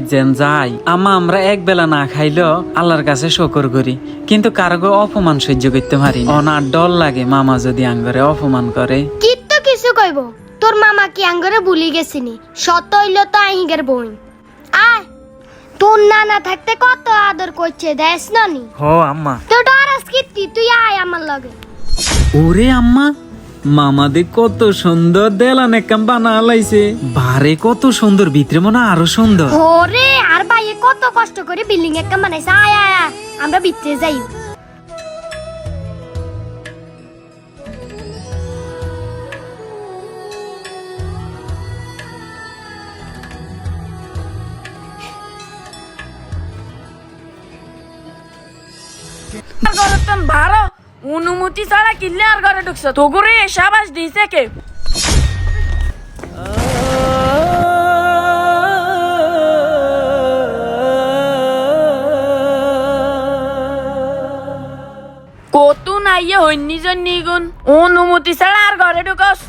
যেন যাই। আমা আমরা এক বেলা না খাইলেও আল্লাহর কাছে শকর করি। কিন্তু কারও অপমান সহ্য করতে পারি না। অনার ডর লাগে মামা যদি আঙ্গরে অপমান করে। কিত্ত কিছু কইব? তোর মামা কি আঙ্গরে ভুলি গেছিনি? সত হইল তো আইঙ্গের বই আয় তোর নানা থাকতে কত আদর করছে দেশ নানি। হ আম্মা। তো ডরাস কীর্তি তুই আয় আমার লগে। ওরে আম্মা মামাদে কত সুন্দর দেলান একাম বানা লাইছে বারে কত সুন্দর ভিতরে মনে আরও সুন্দর। ওরে আর ভাইয়ে কত কষ্ট করে বিল্ডিং একটা বানাইছে। আয় আয় আয়, আমরা ভিতরে যাই। ঘরে ভালো অনুমতি ছাড়া কিনলে আর ঘরে ঢুকছো। তো করে সাবাস দিছে কে? কত নাইয়ে হইনি জন্য অনুমতি ছাড়া আর ঘরে ঢুকস